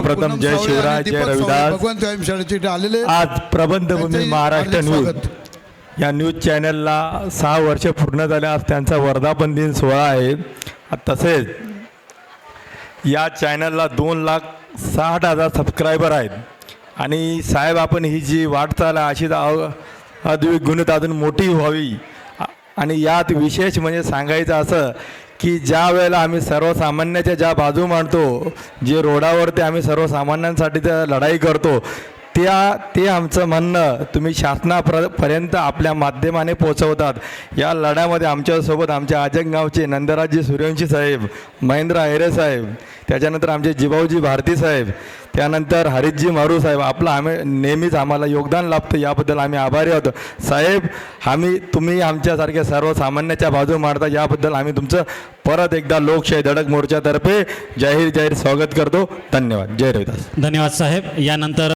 प्रथम जय शिवराय आणि जय रविदास. इथे आलेले आज प्रबंधभूमी महाराष्ट्र न्यूज. या न्यूज चॅनलला सहा वर्ष पूर्ण झाले आज त्यांचा वर्धापन दिन सोहळा आहे. तसेच या चॅनलला दोन लाख साठ हजार सबस्क्रायबर आहेत. आणि साहेब आपण ही जी वाटचाल आहे अशीच अ- अद्विगुणित अजून मोठी व्हावी. आणि यात विशेष म्हणजे सांगायचं असं की ज्या वेळेला आम्ही सर्वसामान्याच्या ज्या बाजू मांडतो जे रोडावरती आम्ही सर्वसामान्यांसाठी त्या लढाई करतो त्या ते आमचं म्हणणं तुम्ही शासनाप्र पर्यंत आपल्या माध्यमाने पोचवतात या लढ्यामध्ये आमच्यासोबत आमच्या आजंगावचे नंदराजी सूर्यवंशी साहेब महेंद्र अहिरे साहेब त्याच्यानंतर आमचे जिभाऊजी भारती साहेब त्यानंतर हरितजी मारू साहेब आपलं आम्ही नेहमीच आम्हाला योगदान लाभतं याबद्दल आम्ही आभारी आहोत. साहेब आम्ही तुम्ही आमच्यासारख्या सर्वसामान्याच्या बाजू मांडता याबद्दल आम्ही तुमचं परत एकदा लोकशाही धडक मोर्चातर्फे जाहीर जाहीर स्वागत करतो. धन्यवाद. जय रविदास. धन्यवाद साहेब. यानंतर